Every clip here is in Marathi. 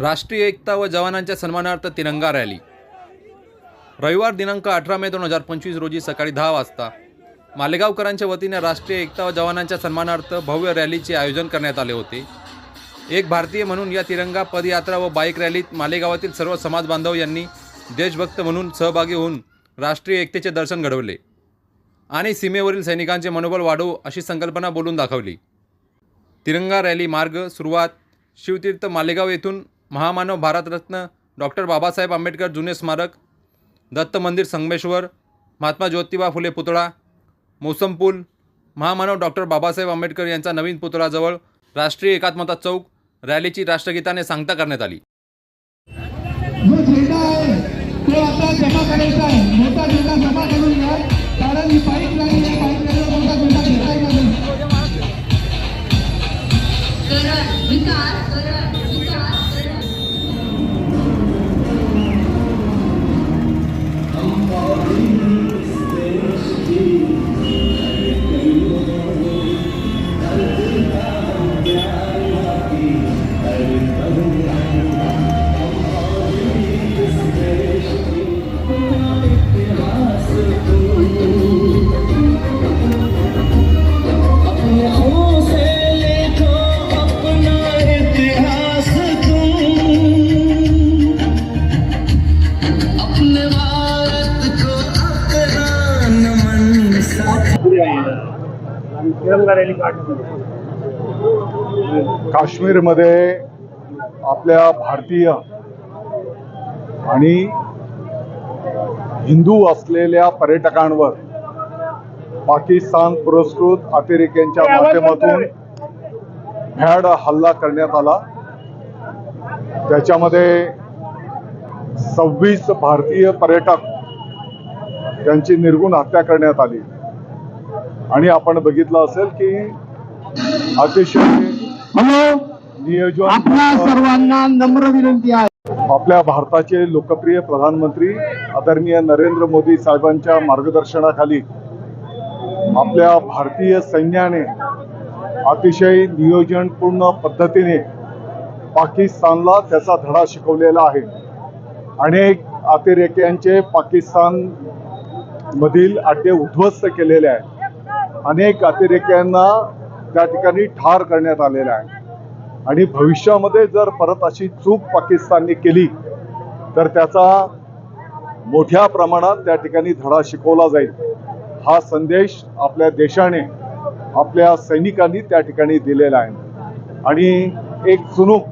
राष्ट्रीय एकता व जवानांच्या सन्मानार्थ तिरंगा रॅली. रविवार दिनांक अठरा मे दोन हजार पंचवीस रोजी सकाळी दहा वाजता मालेगावकरांच्या वतीने राष्ट्रीय एकता व जवानांच्या सन्मानार्थ भव्य रॅलीचे आयोजन करण्यात आले होते. एक भारतीय म्हणून या तिरंगा पदयात्रा व बाईक रॅलीत मालेगावातील सर्व समाज बांधव यांनी देशभक्त म्हणून सहभागी होऊन राष्ट्रीय एकतेचे दर्शन घडवले आणि सीमेवरील सैनिकांचे मनोबल वाढवू अशी संकल्पना बोलून दाखवली. तिरंगा रॅली मार्ग सुरुवात शिवतीर्थ मालेगाव येथून महामानव भारतरत्न डॉक्टर बाबासाहेब आंबेडकर जुने स्मारक दत्त मंदिर संगमेश्वर महात्मा ज्योतिबा फुले पुतळा मोसम पूल महामानव डॉक्टर बाबासाहेब आंबेडकर यांचा नवीन पुतळाजवळ राष्ट्रीय एकात्मता चौक रॅलीची राष्ट्रगीताने सांगता करण्यात आली. जो झेंडा आहे तो आता जमा करायचा आहे. मोठा झेंडा जमा करून घ्या. कारण ही आहे. मोठा झेंडा घेता येणार नाही. विकास काश्मीरमध्ये आपल्या भारतीय आणि हिंदू असलेल्या पर्यटकांवर पाकिस्तान पुरस्कृत अतिरेक्यांच्या माध्यमातून भ्याड हल्ला करण्यात आला. त्याच्यामध्ये सव्वीस भारतीय पर्यटक त्यांची निर्गुण हत्या करण्यात आली. आणि आपण बघितलं असेल की अतिशय नियोजन आपल्या सर्वांना नम्र विनंती आहे. आपल्या भारताचे लोकप्रिय प्रधानमंत्री आदरणीय नरेंद्र मोदी साहेबांच्या मार्गदर्शनाखाली आपल्या भारतीय सैन्याने अतिशय नियोजनपूर्ण पद्धतीने पाकिस्तानला त्याचा धडा शिकवलेला आहे. अनेक अतिरेक्यांचे पाकिस्तान मधील अड्डे उद्ध्वस्त केलेले आहेत. अनेक अतिरेक्यांना त्या ठिकाणी ठार करण्यात आलेला आहे. आणि भविष्यामध्ये जर परत अशी चूक पाकिस्तानने केली तर त्याचा मोठ्या प्रमाणात त्या ठिकाणी धडा शिकवला जाईल. हा संदेश आपल्या देशाने आपल्या सैनिकांनी त्या ठिकाणी दिलेला आहे. आणि एक चुणूक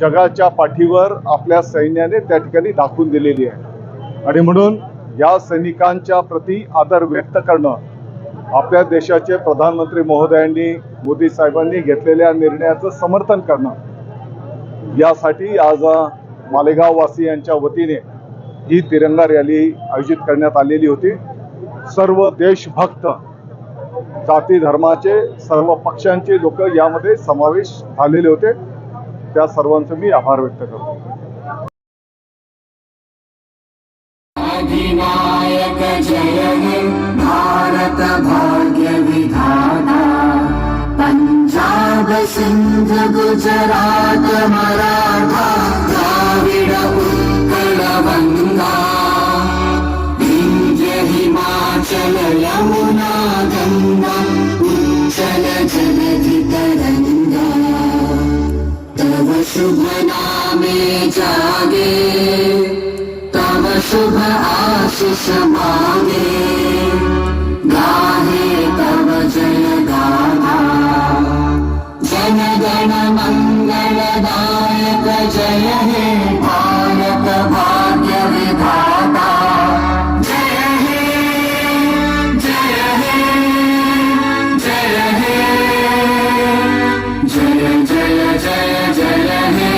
जगाच्या पाठीवर आपल्या सैन्याने त्या ठिकाणी दाखवून दिलेली आहे. आणि म्हणून या सैनिकांच्या प्रती आदर व्यक्त करणं आपल्या देशाचे प्रधानमंत्री महोदयांनी मोदी साहेबांनी घेतलेल्या निर्णयाचं समर्थन करणं. यासाठी आज मालेगाववासियांच्या वतीने ही तिरंगा रॅली आयोजित करण्यात आलेली होती. सर्व देशभक्त जाती धर्माचे सर्व पक्षांचे लोक यामध्ये समावेश झालेले होते. त्या सर्वांचं मी आभार व्यक्त करतो. भारत भाग्य विधाता पंजाब सिंध गुजरात मराठा द्राविड उत्कल गंगा विंध्य हिमाचल यमुना गंगा उच्चल जलधि तरंगा तव शुभ नामे जागे तव शुभ आशिष मागे। गाहे तव जय गाथा जन गण जय हे भारत भाग्य विधाता। जय हे जय हे जय हे। जय जय जय जय हे।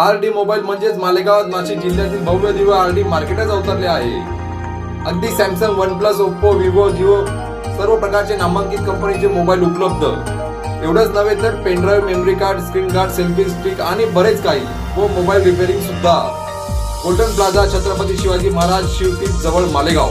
आर डी मोबाईल म्हणजेच मालेगावात नाशिक जिल्ह्यातील भव्य दिव्य आर डी मार्केटच अवतरले आहे. अगदी Samsung OnePlus Oppo Vivo Jio सर्व प्रकारचे नामांकित कंपनीचे मोबाईल उपलब्ध. एवढंच नव्हे तर pen drive memory card screen card selfie stick आणि बरेच काही व मोबाईल रिपेअरिंग सुद्धा गोल्डन प्लाझा छत्रपती शिवाजी महाराज शिवतीत जवळ मालेगाव.